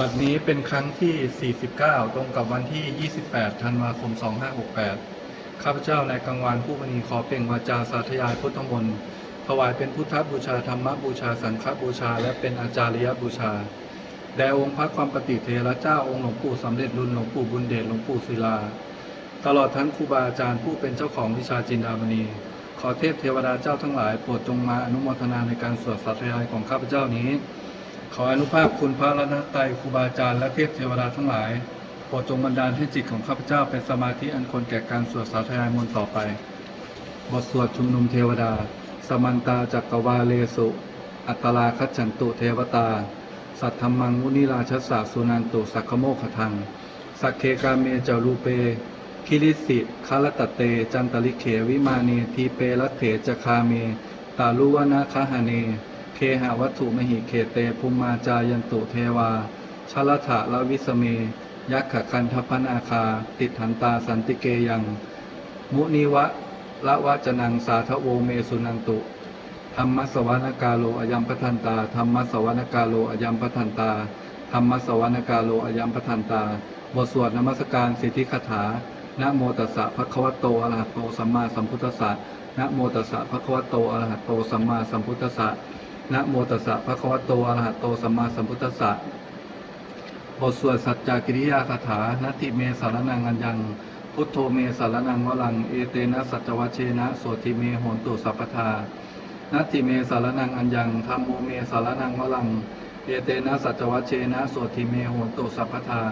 บัดนี้เป็นครั้งที่ 49 ตรงกับวันที่ 28 ธันวาคม 2568 ข้าพเจ้าในายกังวานผู้มณีขอเปล่งวาจาสาธยายพุทธมนต์ถวายเป็นพุทธบูชาธรรมบูชาสังฆบูชา และเป็นอาจาริยบูชา แด่องค์พระความปฏิเทระเจ้าองค์หลวงปู่สำเร็จรุ่นหลวงปู่บุญเดชหลวงปู่ศิลา ตลอดทั้งครูบาอาจารย์ผู้เป็นเจ้าของวิชาจินดามณี ขอเทพเทวดาเจ้าทั้งหลายโปรดจงมาอนุโมทนาในการสวดสาธยายของข้าพเจ้านี้ ขออนุภาพคุณพระรัตนตรัยครูบาอาจารย์และเทพเทวดาทั้งหลายโปรดจงบันดาลให้จิตของข้าพเจ้าเป็นสมาธิอันควรแก่การสวดสาธยายมนต์ต่อไป บทสวดชุมนุมเทวดา สมันตาจักกวาเลสุ อัตตลาคัจฉันตุเทวตา สัทธรรมังมุนิราชสสะสุนันตุสักขโมขทัง สักเคกาเมจารูเป คิริสิคารตเต จันตลิเขวิมาเนทีเปรัตเถจคาเม ตาลุวนาคาหเน หาวัตถุมหิเขเตภูมิมาจายันตุเทวาชลถะละวิสเม ยักขคันทพันอาคา ติดหันตาสันติเกยัง มุนิวะละวะจนังสาทโวเมสุนันตุ ธรรมสวรรกาโลอยัมปทันตา ธรรมสวรรกาโลอยัมปทันตา ธรรมสวรรกาโลอยัมปทันตา บทสวดนมัสการสิทธิคาถานะโมตัสสะภะคะวะโตอะระหะโตสัมมาสัมพุทธัสสะนะโมตัสสะภะคะวะโตอะระหะโตสัมมาสัมพุทธัสสะ นะโมตัสสะภะคะวะโตอะระหะโตสัมมาสัมพุทธัสสะบทสวดสัจจกิริยาคาถานาติเมสารนังอัญญัง พุทโธเมสารนังวลัง เอเตนะสัจวัชเชนะโสติเมโหนตุสัพพทานติเมสารนังอัญญังธรรมโมเมสารนังวลัง เอเตนะสัจวัชเชนะโสติเมโหนตุสัพพทา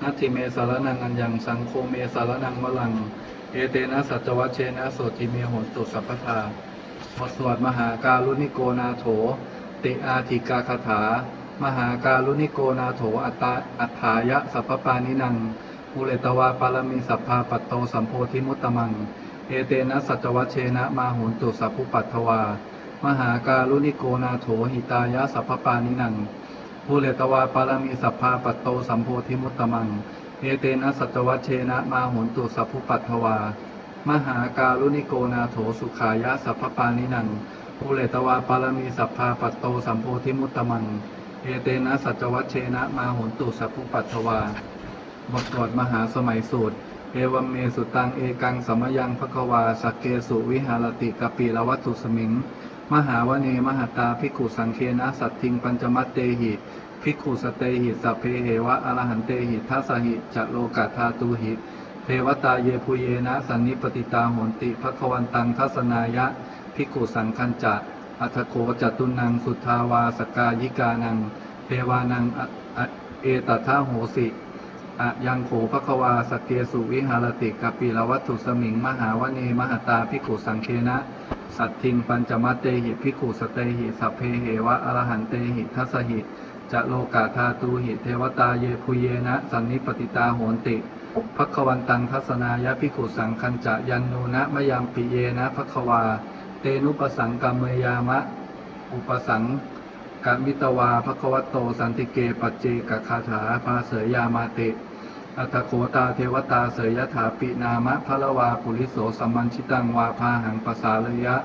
นติเมสารนังอัญญัง สังโฆเมสารนังวลัง เอเตนะสัจวัชเชนะโสติเมโหนตุสัพพทา บทสวดมหาการุณิโกนาโถ ติอาทิกาคาถา มหาการุณิโกนาโถ อัตตาอัฏฐายะสัพพปานินังอุเลตวาปารมีสัพพาปัตโตสัมโพธิมุตตมัง เอเตนะสัจวัชเชนะมาหุนตุสัพพุปัตถวา มหาการุณิโกนาโถหิตายะสัพพปานินังภูเลตวาปารมีสัพพาปัตโตสัมโพธิมุตตมัง เอเตนะสัจวัชเชนะมาหุนตุสัพพุปัตถวา มหาการุณิโกนาโถสุขายะสัพพปานินังภูเลตวาปารมีสัพพาปัตโตสัมโพธิมุตตมัง เอเตนะสัจวัชเชนะมาหุนตุสัพพุปัตถวาบทสวดมหาสมัยสูตร เอวัมเมสุตังเอกังสมยังภควาสักเกสุวิหารติกปีละวัตุสมิง มหาวเนมหาตาภิกขุสังเคนะสัตทิงปัญจมัตเตหิภิกขุสเตหิสัพเพเหวะอรหันเตหิทัสสหิจะโลกาธาตุหิ วตาเยภูเยนะสันนิปติตาโหนติภควันตังทัสนายะภิกขุสังคัญจะอัทโคจตุนังสุทธาวาสกายิกานังเทวานังเอตัทาโหสิอะยังโขภควาสเกสุวิหารติกปีละวัตถุสมิง มหาวเนมหตาภิกขุสังเคนะ สัตทิงปัญจมัตเตหิภิกขุสเตหิสัพเพเหวะอรหันเตหิทัสหิจะโลกาธาตูหิเทวตาเยพุเยนะ สันนิปติตาโหนติ ภควันตังทัศนายะภิกขุสังคัญจะยันโนนะมยามปิเยนะภควา เตนุปสังกัมเมยามะ อุปสังกามิตวาภควโตสันติเกปัจเจกคาถาภาเสยยามาติอัตโคตาเทวตาเสยยถาปินามะพะละวาปุริโสสัมมันชิตังวาพาหังปสาลยะ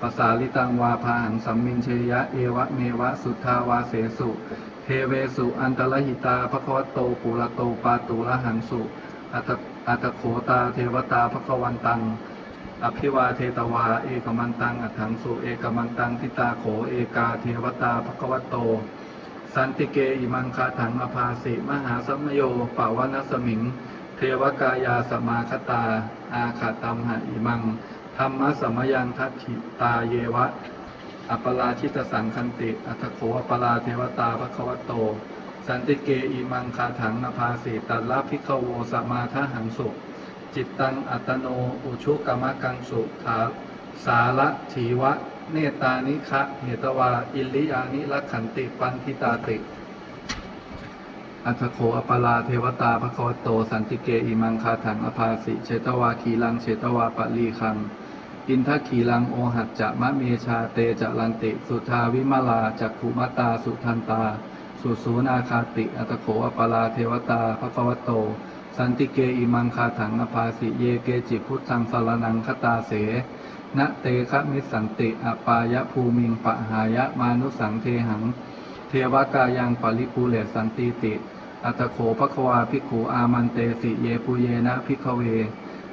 ปสาลิตังวาพาหังสัมมินเชยะเอวะเมวะสุทธาวาเสสุ เทเวสุอันตรหิตาภควโตปุระโตปาตุละหังสุ อัตอัตโคตาเทวตาภควันตัง อภิวาเทตวา เอกมันตัง อัฏฐังสุเอกมันตังทิตาโขเอกาเทวตาภควัตโต สันติเกอิมังคาถังอภาสิมหาสัมโยปาวนัสมิง เทวกายาสมาคตา อาขาตัมหะอิมังธรรมะสมยังทัตถิตาเยวะ อัปปราชิตสังคันติ อัตโขอัปปราเทวตาภควัตโต สันติเกอิมังคาถังอภาสิตัลลพิขโวสมาทหังสุจิตตังอัตโนอุชุกรรมกังสุขาสาระถีวะ เนตานิคะเหตวา อิลิยานิลักขันติปันทิตาติอัตโคอปปลาเทวตาภควโต สันติเกอิมังคาถังอภาสิเชตวาขีลังเชตวาปะลีคัง อินทขีลังโอหัจจะมะเมชาเตจะลันติ สุทาวิมาลาจักขุมตาสุทันตา สุสูนาคาติ อัตโขอปลาเทวตาภควโต สันติเกอิมังคาถังอภาสิเยเกจิพุทธังสารนังคตาเสนะเตคะมิสันติอปายะภูมิงปะหายะมานุสังเทหัง เทวกายังปริภูเลสันติติ อัตโขภควาภิกขุอามันเตสิเยปุเยนะภิกขเว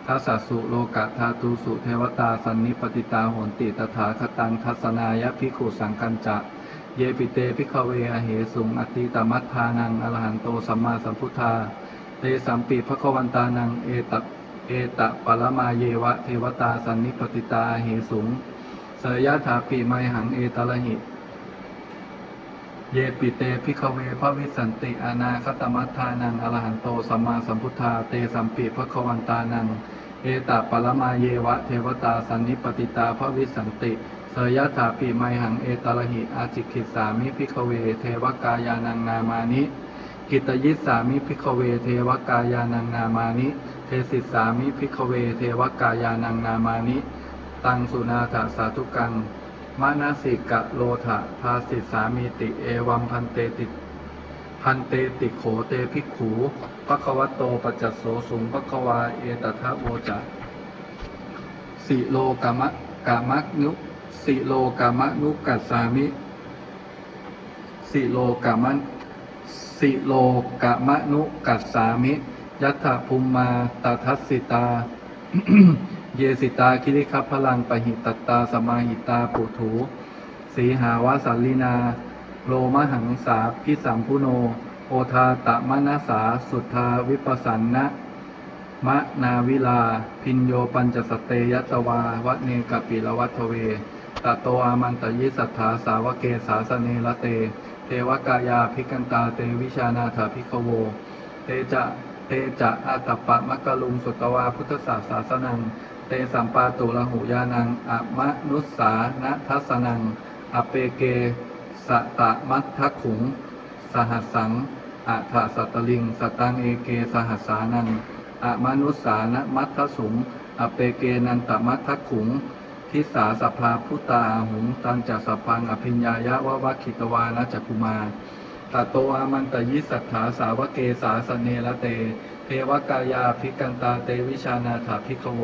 ทัสสะสุโลกะธาตุสุเทวตาสันนิปติตาโหนติตถาคตังทัศนายะภิกขุสังคัญจะ เยปิเตภิกเวอเหสุงอติตามัทธานังอรหันโตสัมมาสัมพุทธา เตสัมปิภควันตานังเอตะเอตะปรมาเยวะเทวตาสันนิปติตาเหสุงเสยยะถาปิไมหังเอตละหิ เยปิเตภิกเวพระวิสันติอนาคตมัทธานังอรหันโตสัมมาสัมพุทธา เตสัมปิภควันตานังเอตะปรมาเยวะเทวตาสันนิปติตาพระวิสันติ สยถาปิไมหังเอตละหิอาจิกิสามิภิกขเว เทวกายานังนามานิ กิตยิสามิภิกขเว เทวกายานังนามานิ เทสิสสามิภิกขเว เทวกายานังนามานิ ตังสุนาถาสาธุกังมานาสิกะโลถะภาสิสามีติเอวัมพันเตติพันเตติโขเตภิกขูปะควะโตปัจจสโสสุงปะควาเอตทะโวจะสิโลกามะกามะนุ สิโลกามะนุกัสสามิสิโลกามะสิโลกามะนุกัสสามิ ยัตถภูมมาตทัสสิตา เยสิตาคิริคัพพลังปหิตตาสมาหิตาปุถุสีหาวาสัลลินา โลมหังสาพิสัมพุโน โอทาตะมนัสาสุทธาวิปัสสันนะมะนาวิลา พินโยปัญจสเตยัตวาวะเนกปิลวัตเว ตโตอามันตยิสัทธาสาวเกสาสเนละเต เทวกายาภิกันตาเตวิชานาถาภิกโว เตจะเตจะอาตปปะมักะลุงสุตวาพุทธศาสาสนัง เตสัมปาตุละหุยานังอะมะนุสสานะทัสนังอเปเกสะตะมัททขุง สหัสสังอะทะสัตตลิง สตังเอเกสหัสสานังอะมนุสสานะมัททสุงอเปเกนันตมัททขุง ทิสาสภาพุตาอาหุงตันจักสพังอภิญญายะวะวะคิตวานะจักุมาตโตอามันตยิสัทธาสาวเกสาสเนละเต เทวกายาภิกันตาเตวิชานาถาภิกขโว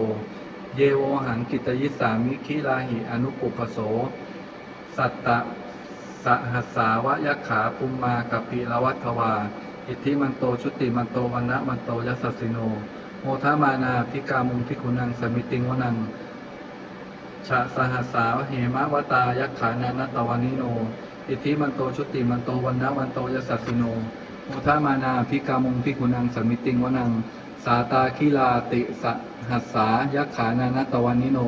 เยโวหังกิตยิสามิคิลาหิอนุปุปโส สัตตะสหัสสาวะยักขาปุมมากัปีละวัตวา อิทธิมันโตชุติมันโตวันนะมันโตยัสสิโน โมทามานาพิกามุงพิคุนังสมิติงวนัง ชะสหัสสาวเหมะวตายักขานานัตตวานิโน อิทธิมันโตชุติมันโตวันนวันโตยัสสสสิโนโมทามานาพิกามุงพิคุนังสมิติงวนัง สาตาคิลาติสหัสสายักขานานัตวานิโน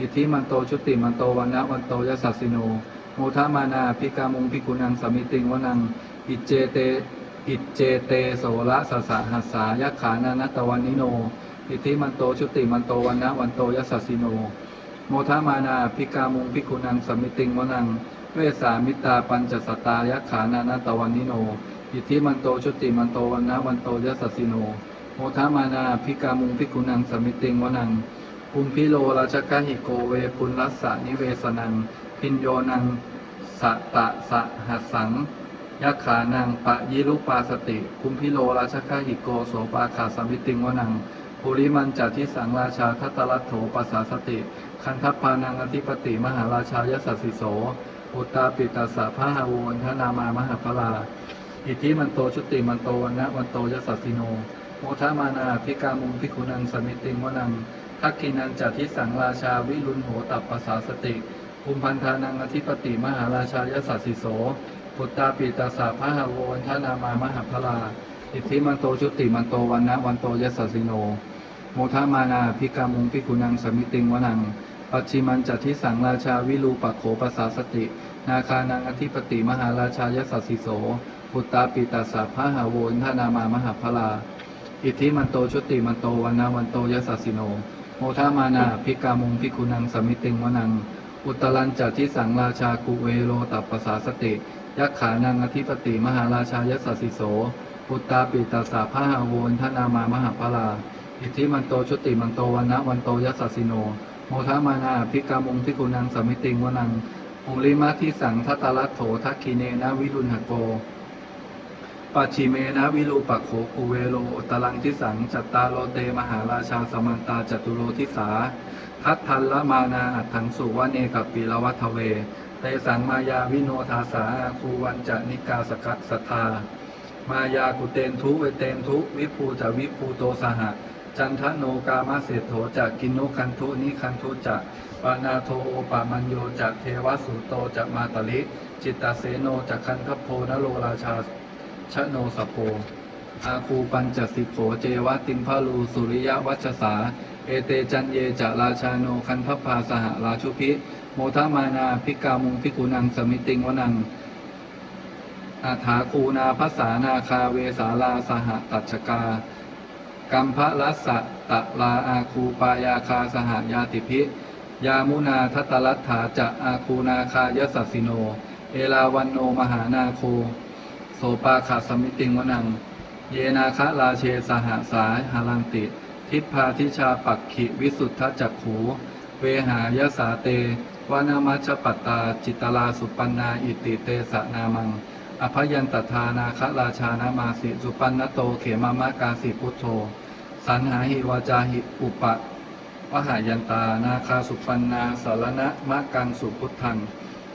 อิทธิมันโตชุติมันโตวันนวันโตยัสสสสิโนโมทามานาพิกามุงพิกุนังสมิติงวนัง อิเจเตอิเจเตโสระสสะหัสสายักขานานัตวันนิโน อิทธิมันโตชุติมันโตวันนวันโตยัสสสสิโน โมทามานาพิกามุงพิกุนังสมิติงวนัง เวสามิตาปัญจสตายักขานานัตวันนิโน อิทธิมันโตชุติมันโตวันนะวันโตยัสสสสิโน โมทามานาพิกามุงพิกุนังสมิติงวนังปุณพิโลราชกหิโกเวปุณรัสสะนิเวสนัง พินโยนังสะตะสะหัสสังยักขานังปะยิรุปาสติ คุมพิโลราชกหิโกโสปาขาสมิติงวนัง ปุริมันจัทิสังราชาทัตลัตโถปัสสาสติ คันทัพพานังอธิปติมหาราชายสัสสิโสปุตตาปิตัสสะพระหาวนทนามามหาพลา อิทธิมันโตชุติมันโตวันนะวันโตยสสสสิโนโมทามานาพิกามุงพิคุนังสมิติงวนังทักขินันจัตทิสังราชาวิรุณโหตับปปสสาสติภูมิพันธานังอธิปติมหาราชายสัสสิโสพุตตาปิตาสาพระหาวนทนามามหาพลา อิทธิมันโตชุติมันโตวันนะวันโตยัสสสิโน โมทามานาพิกามุงพิกุนังสมิติงวนัง ปัจฉิมันจัตทิสังราชาวิรูปโขปสาสติ นาคานังอธิปติมหาราชายสัสสิโสพุตตาปิตาสาพระหาโวนทนามามหาพลา อิทธิมันโตชุติมันโตวันนาวันโตยัสสสิโน โมทามานาพิกามุงพิกุนังสมิติงวนัง อุตลันจัทิสังราชากุเวโรตัปปสาสติยักขานังอธิปติมหาราชายัสสิโส พุตตาปิตาสาพระหาโวนทนามามหาพลา อิทธิมันโตชุติมันโตวันนะวันโตยัสสสิโน โมทามานาพิกามุงพิกุนังสมิติงวนังอุลิมาทิสังทัตตลัตโถทักคีเนนะวิรุณหโกปัจฉิเมนะวิรูปักโขกุเวโลตลังทิสังจัตตาโลเตมหาราชาสมันตาจตุโลทิสา ทัตทันละมานาอัตถังสุวะเนกับปีละวัทเวเตสังมายาวิโนทาสาคูวันจะนิกาสกัสสทา มายากุเตนทุเวเตนทุ วิภูจะวิภูโตสหะจันทโนกามาเสโถจะกินโนคันทุนิคันทุจะปานาโทโอปามัญโยจะเทวสุโตจะมาตลิ จิตตเสโนจะคันทโพนโลราชาชโนสโพอาคูปัญจสิโขเจวะติมพาลูสุริยวัชสา เอเตจันเยจะราชาโนคันทพาสหราชุพิ โมทามานาพิกามุงพิกุนังสมิติงวนัง อาถาคูนาภาษานาคาเวสาลาสหตัชกากัมภะรัสสะตะลาอาคูปายาคาสหยาติพิ ยามุนาทัตลัตถาจะอาคูนาคายสัสสิโน เอลาวันโนมหานาโค โสปาขาสมิติงวนัง เยนาคะราเชสหสาหารันติ ทิพพาทิชาปักขิวิสุทธจักขู เวหายสาเตวานามัชปตตาจิตลาสุปันนาอิติเตสนามัง อภยันตทานาคราชานามาสิสุปันนโตเขมามะกาสิพุทโธ สันหาหิวาจาหิอุปะวหายันตานาคาสุปันนาสารณะมะกังสุพุทธัง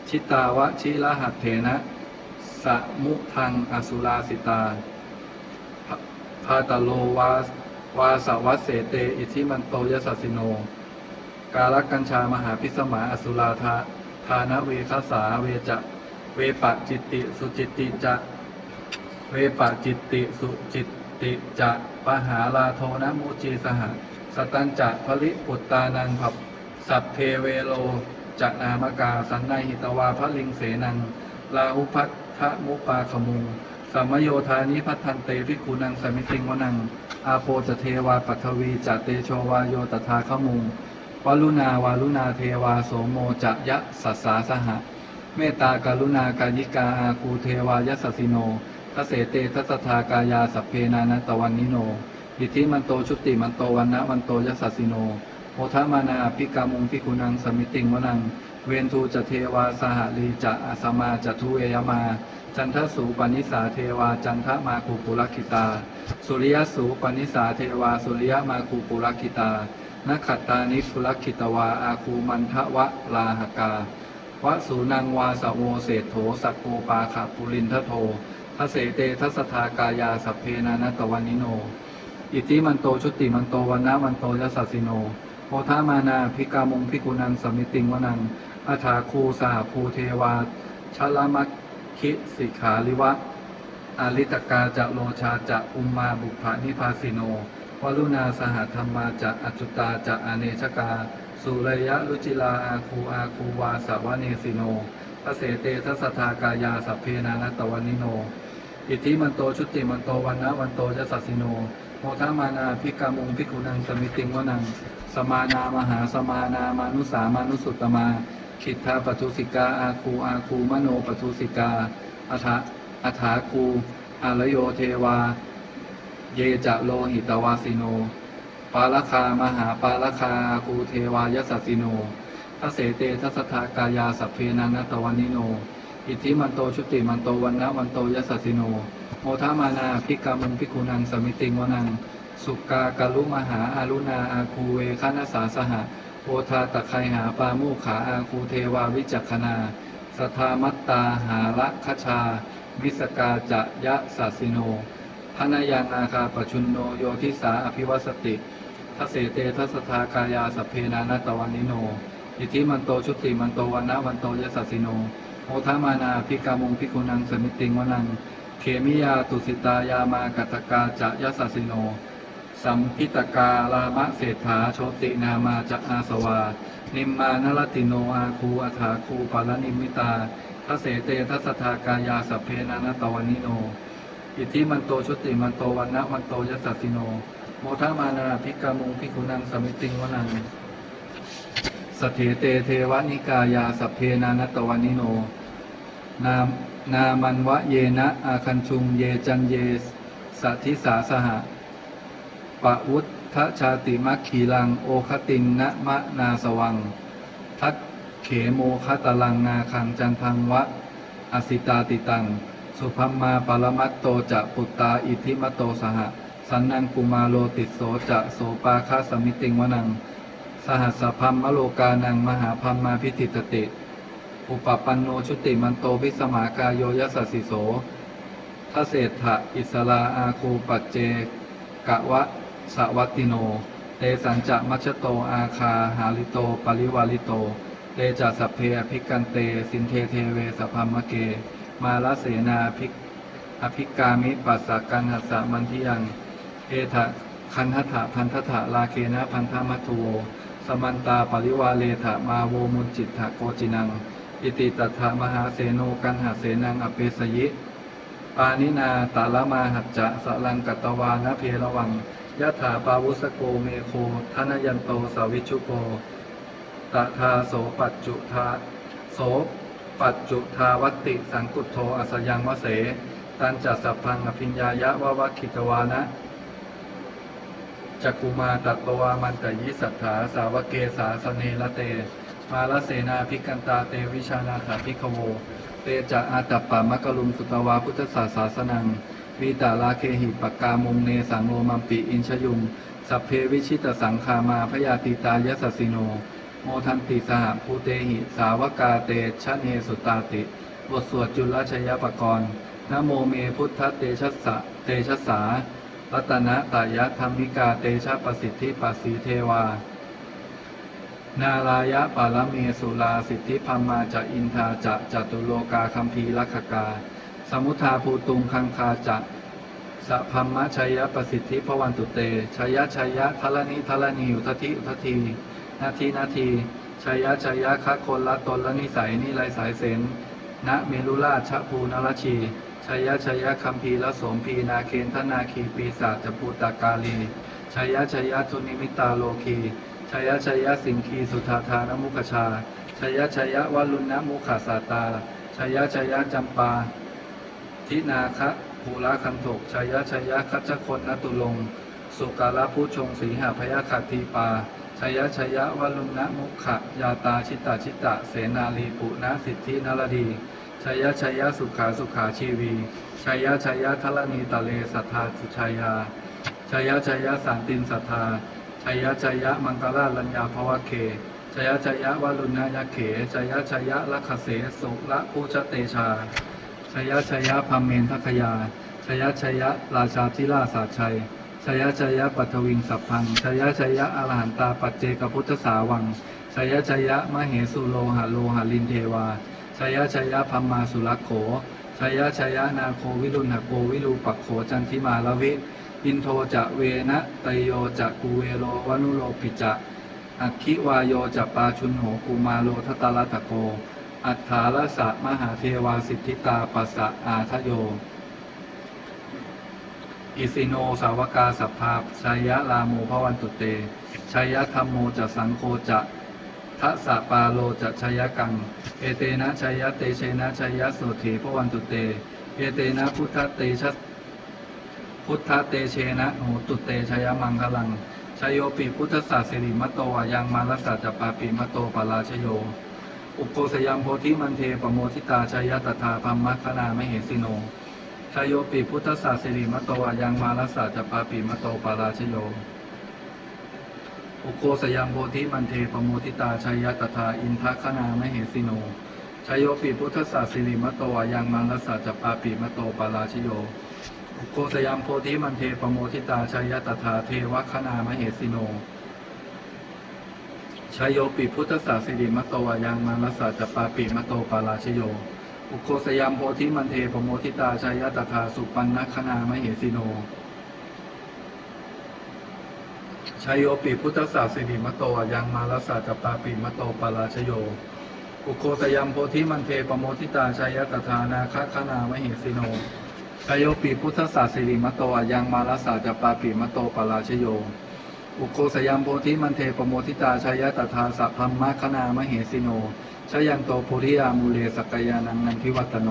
ชิตาวะชิละหัตเถนะสะมุทังอสุราสิตาพาตโลวาวาสวัสเสเต อิทิมันโตยสัสสิโน กาลกัญชามหาพิสมาอสุราธาทานเวคสาเวจะ เวปะจิตติสุจิตติจะเวปะจิตติสุจิตติจะปหาลาโทนะมูจีสหสตันจะภริปุตตานังผับสัพเพเวโลจะนามกาสันในหิตวาพระลิงเสนังลาหุพัทธมุปาขมุงสัมโยธานิพัทธันเตพิกุนังสมิติงวนัง อาโปจะเทวาปัทวีจะเตโชวาโยตถาขมุงวลุนาวาลุนาเทวาโสโมจะยะสัสสาสหะ เมตตากรุณากายิกาอาคูเทวายสสสิโนทเสเตทัสสทากายาสัพเพนานัตวันนิโนอิทธิมันโตชุติมันโตวันนะวันโตยสสสิโนโมทมานาพิกามุงพิกุนังสมิติงวนัง เวนทูจะเทวาสหลีจะอาสมาจะทุเอยมา จันทสูปนิสาเทวาจันทมาคูปุรคิตา สุริยสูปนิสาเทวาสุริยมาคูปุรคิตานักขัตตานิปุรคิตวาอาคูมันทวะลาหกา วะสูนังวาสโวเศธโถสักโกปาขปุรินทโททเสเตทัสทากายาสัพเพนานัตวันนิโน อิติมันโตชุติมันโตวันนะมันโตยสัสสิโนโมทามานาพิกามงพิกุนังสมิติงวนังอาถาคูสหภูเทวาชลมัคคิสิกขาลิวะอาริตกาจะโลชาจะอุมมาบุพานิพาสิโนวลุนาสหธรรมาจะอจุตาจะอเนชกา สุรยะรุจิลาอาคูอาคูวาสาวเนสิโนพระเสเตทัสสทากายาสัพเพนานัตวันนิโน อิทธิมันโตชุติมันโตวันนะวันโตยสัสสิโน โมทามานาพิกามุงพิกุนังสมิติงวนัง สมานามหาสมานามานุสามานุสุตมาคิทธาปทุสิกาอาคูอาคูมโนปทุสิกาอัฐะอัฐาคูอารโยเทวา เยจะโลหิตวาสิโน ปาลคามหาปาลคาอาคูเทวายสัสสิโนทเสเตทัสสทากายาสัพเพนันตวันนิโน อิทธิมันโตชุติมันโตวันนะวันโตยสัสสิโน โมทามานาพิกามุงพิกุนังสมิติงวนัง สุกากาลุมหาอารุณาอาคูเวคณสาสหะโพธาตะไคหาปาโมขาอาคูเทวาวิจักขนาสทามัตตาหาละคชา วิสกาจะยะสัสสิโนพนายังอาคาปชุนโนโยทิสาอภิวัสติ เสเตทัสทากายาสเพนานัตวันนิโน อิทิมันโตชุติมันโตวันนะวันโตยสัสสิโนโอทามานาพิกามงพิกุนังสมิติงวนังเขมิยาตุสิตายามากัตกาจะยสัสสิโน สัมพิตกาลามะเศรษฐาโชตินามาจะอาสวา นิมมานรติโนอาคูอัฐาคูปาลนิมิตาทเสเตทัสทากายาสเพนานัตวันนิโน อิทิมันโตชุติมันโตวันนะวันโตยสัสสิโน โมทามานาพิกามุงพิกุนังสมิติงวนังสเถเตเทวนิกายาสัพเพนานัตวันนิโน นามนามันวะเยนะอาคันชุงเยจันเยสัทิสาสหะปะวุฒชาติมัคคีลังโอคตินนะมะนาสวัง ทัตเขโมคตลังนาคังจันทังวะ อสิตาติตัง สุพัมมาปรมัตโตจะปุตตาอิทิมโตสหะ สันนังกุมาโลติโสจะโสปาคาสมิติงวนัง สหัสสพัมมโลกานังมหาพัมมาพิติตติ อุปปันโนชุติมันโตพิสมากายโยยัสสิโสทเศรษฐะอิสลาอาคูปัจเจกะวะสวัตติโนเตสัญจะมัชโตอาคาหาลิโตปริวาลิโตเตจัสสพเพอภิกันเต สินเทเทเวสพัมมะเก มาลเสนาภิกอภิกามิปัสสะกันหัสสะมันทิยัง เอทะคันทถะพันทถะลาเคนะพันธมัตุโวสมันตาปริวาเลถะมาโวมุนจิตถะโกจินัง อิติตัถะมหาเสโนกันหาเสนังอเปสยิปานินาตาลมาหัจจะสลังกัตวานะเพระวังยะถาปาวุสโกเมโคธนยันโตสาวิชุโกตถาโสปัจจุทาโสปัจจุทาวัติ สังกุตโทอสยังวเส ตันจัสพพังอภิญญายะวะวะคิตวานะ จักกุมาตัตตวามันตยิสัทธาสาวกเกสาสเนละเต มาลเสนาภิกันตาเตวิชานาถาภิกขโว เตจะอาตัปปะมะกลุมสุตวาพุทธศาสาสนังวีตาลาเคหิปกามุงเนสังโลมัมปิอินชยุงสัพเพวิชิตสังคามาพยาติตายสสสิโน โมทันติสหภูเตหิ สาวกาเตชะเนสุตาติ บทสวดจุลชยปกรณ์นโมเมพุทธเตชะสะเตชะสา รัตนะตายะธรรมิกาเตชะประสิทธิปัสสีเทวา นาลายะปารเมสุลาสิทธิพัมมาจะอินทาจะจตุโลกาคัมภีลักขกา สมุทาภูตุงคังคาจะสะพัมมะชัยยะประสิทธิพวันตุเตชัยยะชัยยะทลนิทลนิอุทธิอุททีนาทีนาทีชัยยะชัยยะคะคนละตนละนิสัยนิไรสายเสนณเมรุราชภูนรชี ชัยยะชัยยะคัมภีละโสมพีนาเคนทนาคีปีศาจจภูตากาลีชัยยะชัยยะทุนิมิตาโลคีชัยยะชัยยะสิงคีสุธาทานมุขชาชัยยะชัยยะวัลุณนมุขาสาตาชัยยะชัยยะจำปา ทินาคะภูราคันโถกชัยยะชัยยะคัจคนนตุลง สุกาลผู้ชงสีหาพยาขัตทีปาชัยยะชัยยะวลุณนมุขะยาตาชิตาชิตะ เสนาลีปุณสิทธินรดี ชัยยะชัยยะสุขาสุขาชีวีชัยยะชัยยะทลนีตะเลสัทธาสุชัยยาชัยยะชัยยะสันตินสัทธาชัยยะชัยยะมังกราลัญญาภวะเคชัยยะชัยยะวลุณนะยะเขชัยยะชัยยะลัคเสสุละภูชเตชาชยชยพัมเมนทัคยาชยชยราชาธิราชาชัยชยชยปัทวิงสัพพังชยชยอรหันตาปัจเจกพุทธสาวังชยชยมเหสุโลหะโลหะลินเทวา ชยชยพัมมาสุรักโขชยชยนาโควิรุณหโกวิรูปักโขจันทิมาลวิ อินโทจะเวนะตโยจะกูเวโลวนุโลปิจะอัคคิวายโยจะปาชุนโหกุมาโลทตาลตะโก อัฏฐาลสะมหาเทวาสิทธิตาปัสสะอาทะโย อิสิโนสาวกาสัพพาชัยยะลาโมภวันตุเตชัยยะธรรมโมจะสังโฆจะ ทัสสะปาโลจะชัยยะกัง เอเตนะชัยยะเตเชนะชัยยะโสถีภวันตุเต เอเตนะพุทธเตชะพุทธเตเชนะโหตุเตชัยยะมังคลังชยโยปิพุทธศาสิริมตโตอายังมาลัสสะจปาปิมตโตปาราชโย อุปโกสยามโพธิมันเทปโมทิตาชายตถาพัมมัคคณามเหสิโนชยโยปิพุทธศาสิริมตโตอายังมาลัสสะจปาปิมตโตปาราชโย อุโกสยามโพธิมันเทปโมทิตาชายยะตถาอินทคณามเหสิโนชยโยปิพุทธศาสิริมโตอายังมาลัสสะจปาปิมโตปาราชโยอุโกสยามโพธิมันเทปโมทิตาชายยะตถาเทวคณามเหสิโนชยโยปิพุทธศาสิริมโตอายังมาลสาจปาปิมโตปาราชโยอุโคสยามโพธิมันเทปโมทิตาชายยะตถาสุปันนคณามเหสิโน ชายโยปิพุทธศาสิริมโตอยังมาลสาจปาปิมโตปาราชโยอุโคสยามโพธิมันเทปโมทิตาชายตถานาคคณามเหสิโนชายโยปิพุทธศาสิริมโตอยังมาลสาจปาปิมโตปราชโย อุโคสยามโพธิมันเทปโมทิตาชายตถาสัพพัมมะคณามเหสิโนชยันโตโพธิอามูเลสกยานังนันทิวัตโน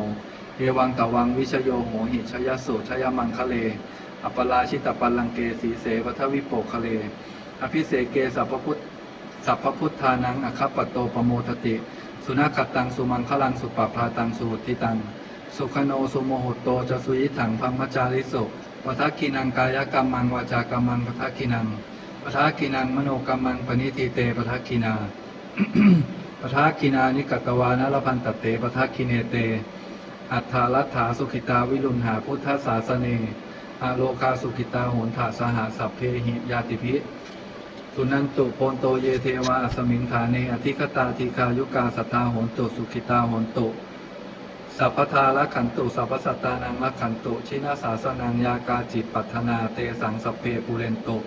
เอวังตวังวิชโยโหหิชยสุชยมังคะเล อัปปลาชิตปัลลังเกสีเสวัทวิโปคะเล อภิเสเกสัพพุทธสัพพุทธานังอคัปปโตปโมทติ สุนัขตังสุมังคลังสุปปพาตังสุหุทิตัง สุขโนสุโมโหโตจะสุยิถังพัมมจาริสุปทักขินังกายกรรมังวาจากรรมังปทักขินังปทากินังมโนกรรมังปณิทิเตปทักขินาปปทาคินานิกตวานรพันตเตปทาคิเนเต อัฏฐาลัทธาสุขิตาวิรุณหาพุทธศาสเน อาโลคาสุขิตาโหนถาสหสัพเพหิยาติพิสุนันตุโพนโตเยเทวาสมิงฐาเนอธิคตาทีคายุกาสัทธาโหนตุสุขิตาโหนตุสัพพทาละขันตุสัพพสัตตานังละขันตุชินาสาสนังยากาจิตปัฒนาเตสังสพเพปุเรนตุ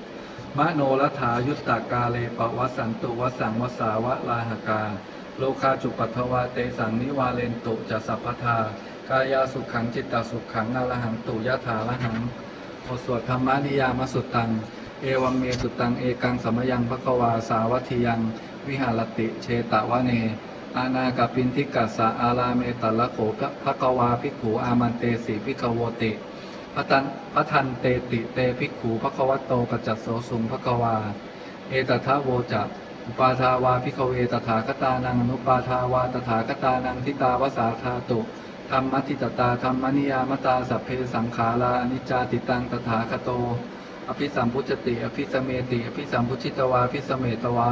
มะโนรัฐายุตตากาเลปวัสสันตุวสังวสาวะลาหกา โลคาจุปัทวาเตสังนิวาเลนตุจะสัพพทากายาสุขังจิตตสุขังนาลหังตุยะถาละหัง บทสวดธรรมานิยามสุตตัง เอวังเมสุตัง เอกังสมยังภควาสาวัติยัง วิหารติเชตวะเน อาณากปินทิกัสสะอาลาเมตัละโขภควาภิกขูอามันเตสีภิกขโวติพตันพทันเตติเตภิกขูภควโตกัจจโสสุงภควา เอตทะโวจะอุปาทาวาภิกขเวตถาคตานังอนุปาทาวาตถาคตานังทิตาวสาธาตุ ธรรมทิตตาธรรมนิยามตาสัพเพสังขาราอนิจจาติตังตถาคโต อภิสัมพุจติ อภิสเมติ อภิสัมพุชิตวาอภิสเมตวา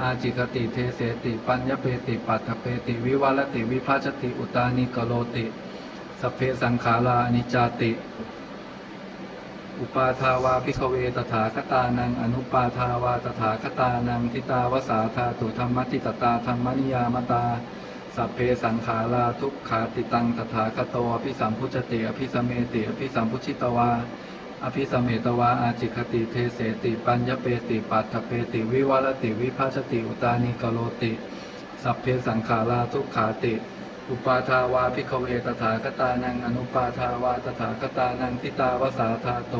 อาจิกติเทเสติ ปัญญเปติปัตถเปติ วิวัลติวิภาชติอุตานิกโลติสัพเพสังขาราอนิจจาติ อุปาทาวาพิกเวตถาคตานัง อนุปาทาวาตถาคตานังทิตาวสาธาตุธรรมติตตาธรรมนิยามตา สัพเพสังขาราทุกขาติตังตถาคโตอภิสัมพุจติอภิสเมติอภิสัมพุชิตวาอภิสมเมตวาอาจิคติเทเสติปัญญเปติปัตถเปติวิวัลติวิภาชติอุตานิกโลติ สัพเพสังขาราทุกขาติ อุปาทาวาพิกเวตถาคตานังอนุปาทาวาตถาคตานังทิตาวสาธาโต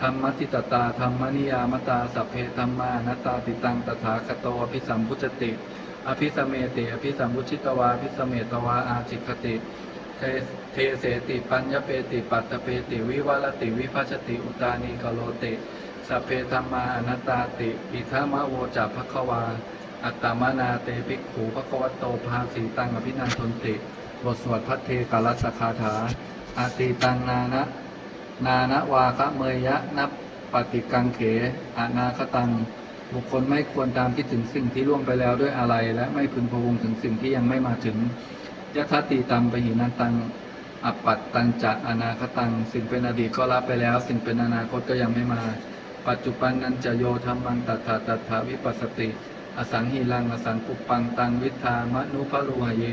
ธรรมติตตาธรรมนิยามตาสัพเพธรรมานัตตาติตังตถาคโตอภิสัมพุจติ อภิสเมติอภิสัมพุชิตวาอภิสเมตวาอาจิคติเทเสติปัญญเปติปัตตเปติวิวัลติวิภัชติอุตานีกโลติสเพธรรมานัตตาติอิทามะโวจัภควา อัตตมนาเตภิกขูภควตโตภาสีตังอภินันทนติ บทสวดพัทเทกาลสคาถาอาติตังนานะนานะวาคะเมยยะนับปฏิกังเขอนาคตัง บุคคลไม่ควรตามคิดถึงสิ่งที่ล่วงไปแล้วด้วยอะไร และไม่พึงพะวงถึงสิ่งที่ยังไม่มาถึงยทัตติตังปหินันตังอัปปัตตัญจะอนาคตัง สิ่งเป็นอดีตก็รับไปแล้ว สิ่งเป็นอนาคตก็ยังไม่มา ปัจจุบันนันจะโยธรรมังตัถาตัถาวิปัสสติ อสังหิลังอสังปุปปังตังวิทามนุภาลูหเย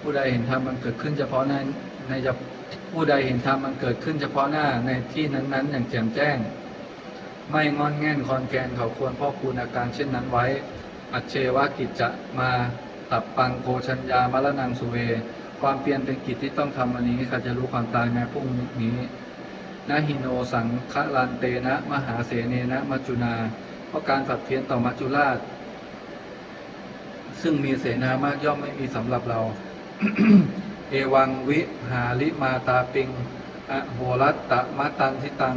ผู้ใดเห็นธรรมมันเกิดขึ้นเฉพาะหน้าในผู้ใดเห็นธรรมมันเกิดขึ้นเฉพาะหน้าในที่นั้น ๆ อย่างแจ่มแจ้ง ไม่งอนแง่นคอนแกนเขาควรพ่อคูณอาการเช่นนั้นไว้ อัจเชวากิจจะมาตับปังโกชัญญามรนังสุเว ความเปลี่ยนเป็นกิจที่ต้องทำวันนี้ใครจะรู้ความตายแม้พรุ่งนี้นะหิโนสังคะลันเตนะมหาเสเนนะมัจจุนา เพราะการผัดเพี้ยนต่อมัจจุราช ซึ่งมีเสนามากย่อมไม่มีสำหรับเรา เอวังวิหาลิมาตาปิง อโหรัตตะมะตันทิตัง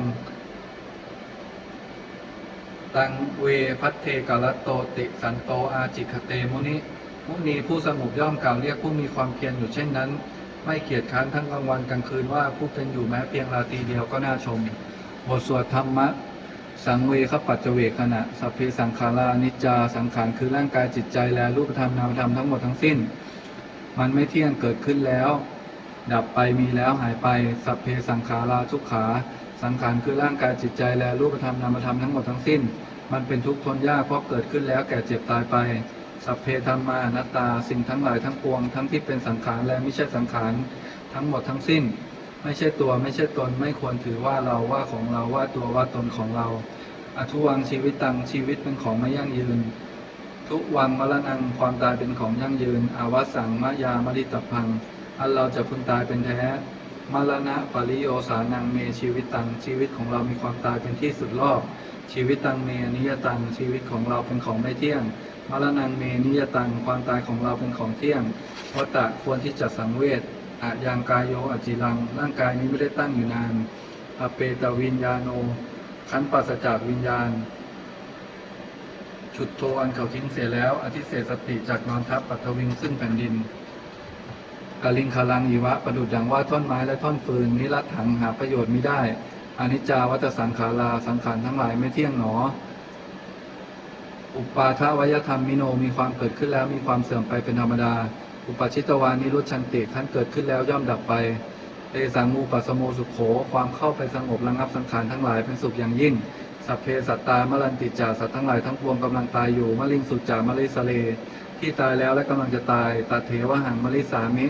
ตังเวพัทเทกาลโตติสันโตอาจิคเตมุนิ มุนีผู้สงบย่อมกล่าวเรียกผู้มีความเพียรอยู่เช่นนั้น ไม่เกียจค้านทั้งกลางวันกลางคืนว่าผู้เป็นอยู่แม้เพียงราตรีเดียวก็น่าชม บทสวดธรรมะ สังเวคปัจเจเวกขณะสัพเพสังขารานิจจาสังขารคือร่างกายจิตใจและรูปธรรมนามธรรมทั้งหมดทั้งสิ้น มันไม่เที่ยงเกิดขึ้นแล้ว ดับไปมีแล้วหายไปสัพเพสังขาราทุกขา สังขารคือร่างกายจิตใจและรูปธรรมนามธรรมทั้งหมดทั้งสิ้น มันเป็นทุกข์ทนยากเพราะเกิดขึ้นแล้วแก่เจ็บตายไป สัพเพธรรมานัตตาสิ่งทั้งหลายทั้งปวง ทั้งที่เป็นสังขารและไม่ใช่สังขารทั้งหมดทั้งสิ้น ไม่ใช่ตัวไม่ใช่ตนไม่ควรถือว่าเราว่าของเราว่าตัวว่าตนของเรา อทุวังชีวิตตังชีวิตเป็นของไม่ยั่งยืน ทุวังมรณังความตายเป็นของยั่งยืน อาวสังมะยามริตพังอันเราจะพึงตายเป็นแท้ มรณะปริโยสานังเมชีวิตตังชีวิตของเรามีความตายเป็นที่สุดรอบชีวิตตังเมนิยตังชีวิตของเราเป็นของไม่เที่ยงมรณังเมนิยตังความตายของเราเป็นของเที่ยงวัตตะควรที่จะสังเวชอายังกายโยอจิรัง ร่างกายนี้ไม่ได้ตั้งอยู่นานอเปตวิญญาโนขันปัสจากวิญญาณฉุดโทอันเขาทิ้งเสียแล้วอธิเศษสติจากนอนทับปัทวิงซึ่งแผ่นดิน กาลิงคาลังอีวะประดุดดังว่าท่อนไม้และท่อนฟืนนิรัตถังหาประโยชน์ไม่ได้อนิจจาวัตสังขาราสังขารทั้งหลายไม่เที่ยงหนอ อุปาทวยธรรมมิโนมีความเกิดขึ้นแล้วมีความเสื่อมไปเป็นธรรมดา อุปชิตวานิรุชันติขั้นเกิดขึ้นแล้วย่อมดับไปเตสังมูปัสโมสุขโข ความเข้าไปสงบระงับสังขารทั้งหลายเป็นสุขอย่างยิ่งสัพเพสัตตามลันติจาสัตว์ทั้งหลายทั้งปวงกำลังตายอยู่มะลิงสุจามะลิสเล ที่ตายแล้วและกำลังจะตายตัดเทวหังมะลิสามิ